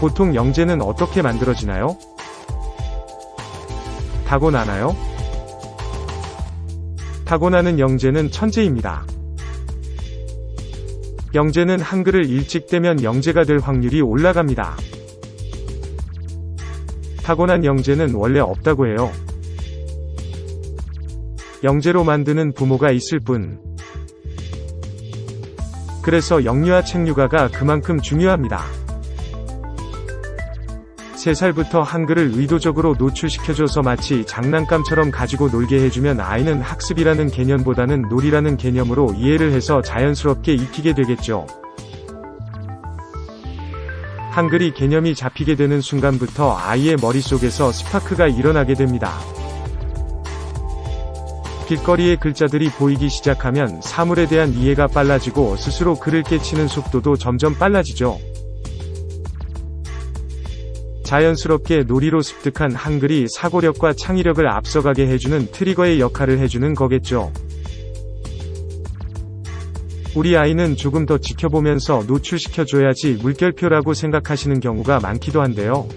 보통 영재는 어떻게 만들어지나요? 타고나나요? 타고나는 영재는 천재입니다. 영재는 한글을 일찍 떼면 영재가 될 확률이 올라갑니다. 타고난 영재는 원래 없다고 해요. 영재로 만드는 부모가 있을 뿐. 그래서 영유아 책육아가 그만큼 중요합니다. 3살부터 한글을 의도적으로 노출시켜줘서 마치 장난감처럼 가지고 놀게 해주면 아이는 학습이라는 개념보다는 놀이라는 개념으로 이해를 해서 자연스럽게 익히게 되겠죠. 한글이 개념이 잡히게 되는 순간부터 아이의 머릿속에서 스파크가 일어나게 됩니다. 길거리의 글자들이 보이기 시작하면 사물에 대한 이해가 빨라지고 스스로 글을 깨치는 속도도 점점 빨라지죠. 자연스럽게 놀이로 습득한 한글이 사고력과 창의력을 앞서가게 해주는 트리거의 역할을 해주는 거겠죠. 우리 아이는 조금 더 지켜보면서 노출시켜줘야지 물결표라고 생각하시는 경우가 많기도 한데요.